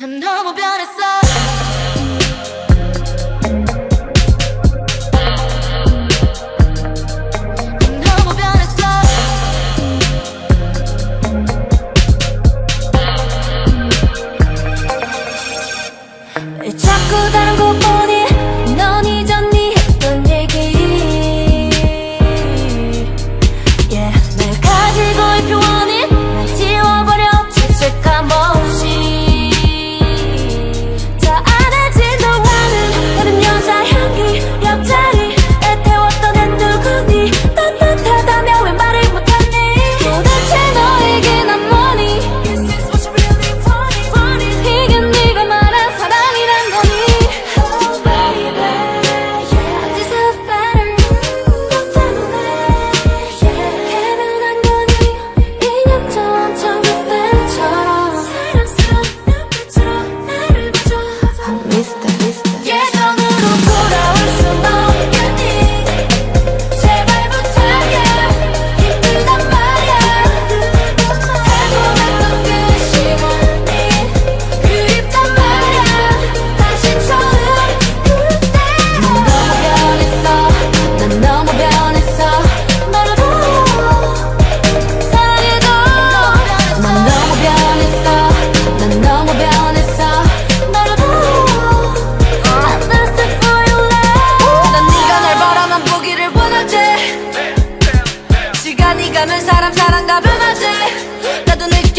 난 너무 변했어. 난 너무 변했어. 왜 자꾸 다른 곳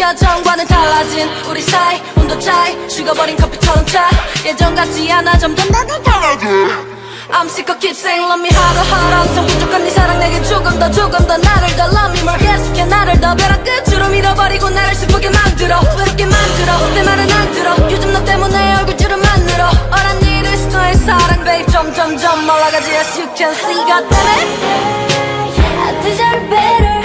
나도 느껴 전과는 달라진 우리 사이 온도 차이 식어버린 커피처럼 차. 예전 같지 않아 점점 나도 달라져. I'm sick of keep saying love me 하루 하루 항상 부족한 네 사랑 내게 조금 더 조금 더 나를 더 love me more. 계속해 나를 더 벼랑 끝으로 밀어버리고 나를 슬프게 만들어. 외롭게 만들어. 내 말은 안 들어. 요즘 너 때문에 얼굴줄은 만들어. 어란 일을 너의 사랑 babe. 점점점 올라가지 as you can see. Got that I deserve better